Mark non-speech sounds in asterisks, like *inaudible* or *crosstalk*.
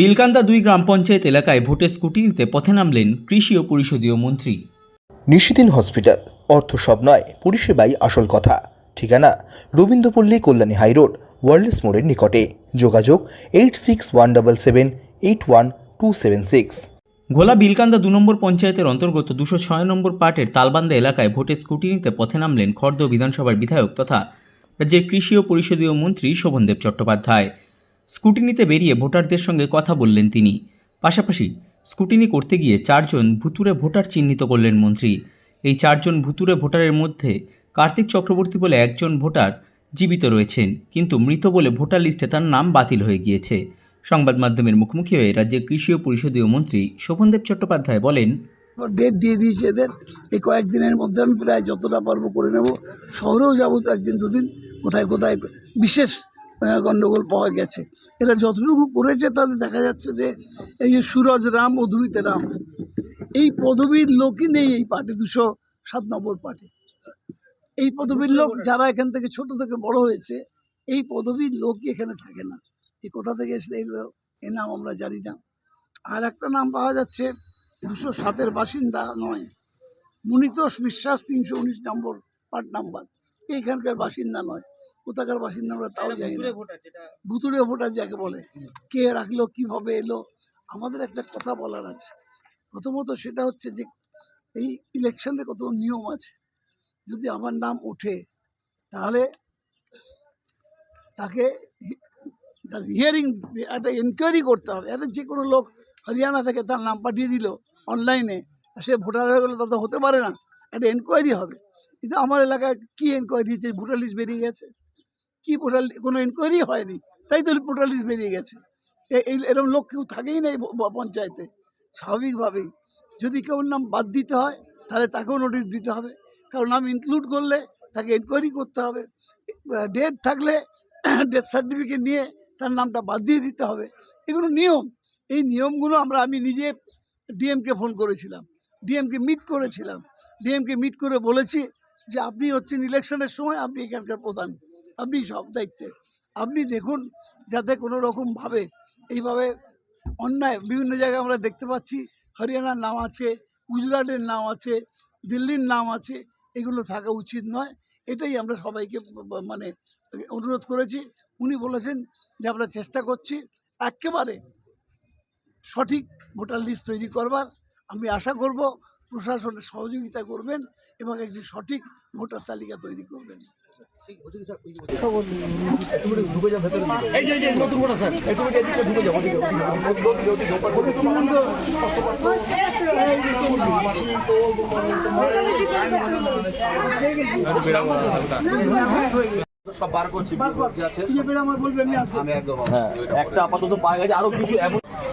বিলকান্দা দুই গ্রাম পঞ্চায়েত এলাকায় ভোটের স্কুটিনিতে পথে নামলেন কৃষি ও পরিষদীয় মন্ত্রী। নিশিদিন হসপিটাল অর্থ সব নয় পরিষেবাই আসল কথা। ঠিকানা রবীন্দ্রপল্লী কল্যাণী হাইরোড ওয়ার্ল্ডস মোড়ের নিকটে। যোগাযোগ eight six one double seven eight one two seven six. Ghola Bilkanda দু নম্বর পঞ্চায়েতের অন্তর্গত দুশো ছয় নম্বর পার্টের তালবান্দা এলাকায় ভোটের স্কুটিনিতে পথে নামলেন খর্দ বিধানসভার বিধায়ক তথা রাজ্যের কৃষি ও পরিষদীয় মন্ত্রী শোভনদেব চট্টোপাধ্যায়। স্কুটিনিতে বেরিয়ে ভোটারদের সঙ্গে কথা বললেন তিনি। পাশাপাশি স্কুটিনি করতে গিয়ে চারজন ভুতুরে ভোটার চিহ্নিত করলেন মন্ত্রী। এই চারজন ভুতুরে ভোটারের মধ্যে কার্তিক চক্রবর্তী বলে একজন ভোটার জীবিত রয়েছেন, কিন্তু মৃত বলে ভোটার লিস্টে তার নাম বাতিল হয়ে গিয়েছে। সংবাদ মাধ্যমের মুখোমুখি হয়ে রাজ্যের কৃষি ও পরিষদীয় মন্ত্রী শোভনদেব চট্টোপাধ্যায় বলেন ডেট দিয়ে দিয়েছি এদের। এই কয়েকদিনের মধ্যে আমি প্রায় যতটা পারব করে নেব। শহরেও যাব তো একদিন দুদিন। কোথায় কোথায়? বিশেষ গণ্ডগোল পাওয়া গেছে। এরা যতটুকু করেছে তাতে দেখা যাচ্ছে যে এই যে সুরজ রাম ও ধুইতে রাম, এই পদবীর লোকই নেই এই পার্টি, দুশো সাত নম্বর পার্টি। এই পদবীর লোক যারা এখান থেকে ছোট থেকে বড় হয়েছে, এই পদবীর লোকই এখানে থাকে না। এই কোথা থেকে এসে এলো, এ নাম আমরা জানি না। আর একটা নাম পাওয়া যাচ্ছে দুশো সাতের বাসিন্দা নয়, মুনিতোষ বিশ্বাস তিনশো উনিশ নম্বর পার্ট নাম্বার এইখানকার বাসিন্দা নয়। কোথাকার বাসিন্দা আমরা তাও জানি না। ভুতুড়ে ভোটার যাকে বলে কে রাখল কীভাবে এলো আমাদের একটা কথা বলার আছে। প্রথমত সেটা হচ্ছে যে এই ইলেকশনে কত নিয়ম আছে। যদি আমার নাম ওঠে তাহলে তাকে তার হিয়ারিং একটা এনকোয়ারি করতে হবে। একটা যে কোনো লোক হরিয়ানা থেকে তার নাম পাঠিয়ে দিল অনলাইনে সে ভোটার হয়ে গেলে তা তো হতে পারে না। একটা এনকোয়ারি হবে। কিন্তু আমার এলাকায় কী এনকোয়ারি হয়েছে ভোটার লিস্ট বেরিয়ে গেছে। কি ভোটার কোনো এনকোয়ারি হয়নি। তাই তো ভোটার লিস্ট বেরিয়ে গেছে। এই এরকম লোক কেউ থাকেই না এই পঞ্চায়েতে। স্বাভাবিকভাবেই। যদি কেউ নাম বাদ দিতে হয়, তাহলে তাকেও নোটিশ দিতে হবে। কারণ নাম ইনক্লুড করলে তাকে এনকোয়ারি করতে হবে। ডেট থাকলে *coughs* ডেথ সার্টিফিকেট নিয়ে তার নামটা বাদ দিয়ে দিতে হবে। এগুলো নিয়ম। এই নিয়মগুলো আমরা, আমি নিজে ডিএমকে ফোন করেছিলাম। ডিএমকে মিট করেছিলাম। ডিএমকে মিট করে বলেছি যে, আপনি হচ্ছেন ইলেকশনের সময়, আপনি এখানকার প্রধান। আপনি সব দায়িত্বে আপনি দেখুন যাতে কোনো রকমভাবে এইভাবে অন্যায়, বিভিন্ন জায়গায় আমরা দেখতে পাচ্ছি, হরিয়ানার নাম আছে, গুজরাটের নাম আছে, দিল্লির নাম আছে, এগুলো থাকা উচিত নয়। এটাই আমরা সবাইকে মানে অনুরোধ করেছি। উনি বলেছেন যে আমরা চেষ্টা করছি একেবারে সঠিক ভোটার লিস্ট তৈরি করবার। আমি আশা করব প্রশাসনের সহযোগিতা করবেন এবং একটি সঠিক ভোটার তালিকা তৈরি করবেন। সব বার করছি আছে আমি আসব। আমি একদম একটা আপাতত পাওয়া গেছে আরও কিছু এমন